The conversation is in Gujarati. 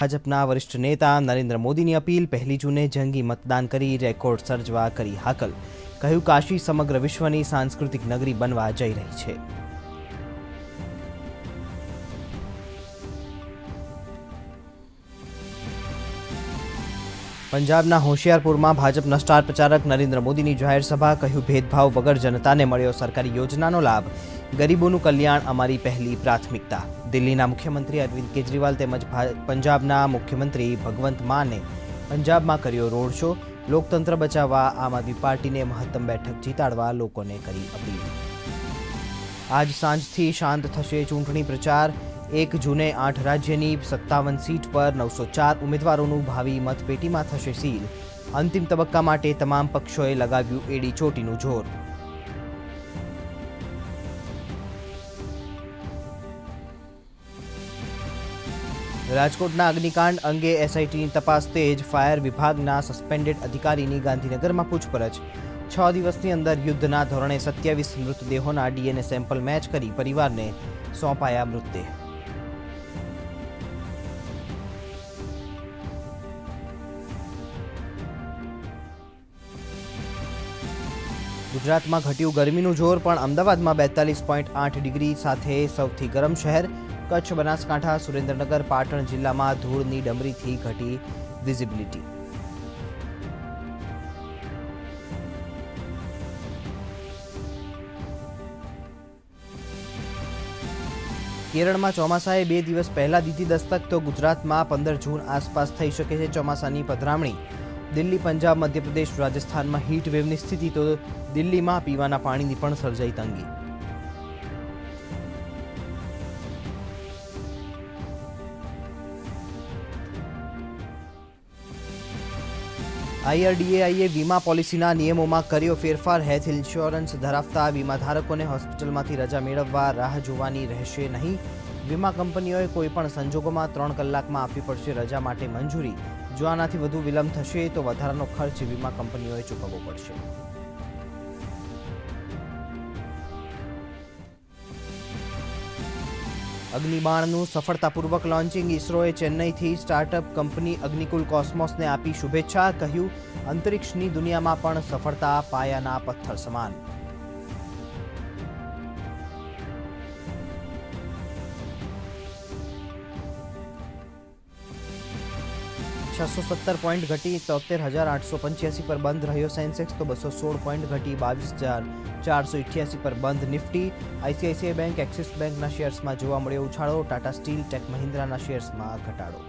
ભાજપના વરિષ્ઠ નેતા નરેન્દ્ર મોદીની અપીલ, પહેલી જૂને જંગી મતદાન કરી રેકોર્ડ સર્જવા કરી હાકલ. કહ્યું, કાશી સમગ્ર વિશ્વની સાંસ્કૃતિક નગરી બનવા જઈ રહી છે. પંજાબના હોશિયારપુરમાં ભાજપના સ્ટાર પ્રચારક નરેન્દ્ર મોદીની જાહેર સભા, કહ્યું, ભેદભાવ વગર જનતાને મળ્યો સરકારી યોજનાનો લાભ. ગરીબોનું કલ્યાણ અમારી પહેલી પ્રાથમિકતા. દિલ્હીના મુખ્યમંત્રી અરવિંદ કેજરીવાલ તેમજ પંજાબના મુખ્યમંત્રી ભગવંત માને પંજાબમાં કર્યો રોડ શો. લોકતંત્ર બચાવવા આમ આદમી પાર્ટીને મહત્તમ બેઠક જીતાડવા લોકોને કરી અપીલ. આજ સાંજથી શાંત થશે ચૂંટણી પ્રચાર. એક જૂને આઠ રાજ્યની સત્તાવન સીટ પર નવસો ચાર ઉમેદવારોનું ભાવિ મતપેટીમાં થશે સીલ. અંતિમ તબક્કા માટે તમામ પક્ષોએ લગાવ્યું એડી ચોટીનું જોર. રાજકોટના અગ્નિકાંડ અંગે એસઆઈટીની તપાસ તેજ, ફાયર વિભાગના સસ્પેન્ડેડ અધિકારીની ગાંધીનગરમાં પૂછપરછ. છ દિવસની અંદર યુદ્ધના ધોરણે સત્યાવીસ મૃતદેહોના ડીએનએ સેમ્પલ મેચ કરી પરિવારને સોંપાયા મૃતદેહ. ગુજરાતમાં ઘટ્યું ગરમીનું જોર, પણ અમદાવાદમાં બેતાલીસ પોઈન્ટ આઠ ડિગ્રી સાથે સૌથી ગરમ શહેર કચ્છ બનાસકાંઠા, સુરેન્દ્રનગર, પાટણ જિલ્લામાં ધૂળની ડમરીથી ઘટી વિઝિબિલિટી. કેરળમાં ચોમાસાએ બે દિવસ પહેલા દીધી દસ્તક તો ગુજરાતમાં પંદર જૂન આસપાસ થઈ શકે છે ચોમાસાની પધરામણી. દિલ્હી, પંજાબ, મધ્યપ્રદેશ, રાજસ્થાનમાં હીટ વેવની સ્થિતિ તો દિલ્હીમાં પીવાના પાણીની પણ સર્જાઈ તંગી. આઈઆરડીએઆઈએ વીમા પોલિસીના નિયમોમાં કર્યો ફેરફાર, હેલ્થ ઇન્સ્યોરન્સ ધરાવતા વીમાધારકોને હોસ્પિટલમાંથી રજા મેળવવા રાહ જોવાની રહેશે નહીં. વીમા કંપનીઓએ કોઈપણ સંજોગોમાં ત્રણ કલાકમાં આપવી પડશે રજા માટે મંજૂરી. જો આનાથી વધુ વિલંબ થશે તો વધારાનો ખર્ચ વીમા કંપનીઓએ ચૂકવવો પડશે. અગ્નિબાણનું સફળતાપૂર્વક લોન્ચિંગ ઇસરોએ ચેન્નઈથી સ્ટાર્ટઅપ કંપની અગ્નિકુલ કોસ્મોસને આપી શુભેચ્છા, કહ્યું, અંતરિક્ષની દુનિયામાં પણ સફળતા પાયાના પથ્થર સમાન. છસો સત્તર પોઈન્ટ ઘટી તોતેર હજાર આઠસો પંચ્યાસી પર બંધ રહ્યો સેન્સેક્સ, તો બસો સોળ પોઈન્ટ ઘટી બાવીસ હજાર ચારસો ઇઠ્યાસી પર બંધ નિફ્ટી. આઈસીઆઈસીઆઈ બેંક, એક્સિસ બેંકના શેર્સમાં જોવા મળ્યો ઉછાળો. ટાટા સ્ટીલ ટેક મહિન્દ્રાના શેર્સમાં ઘટાડો.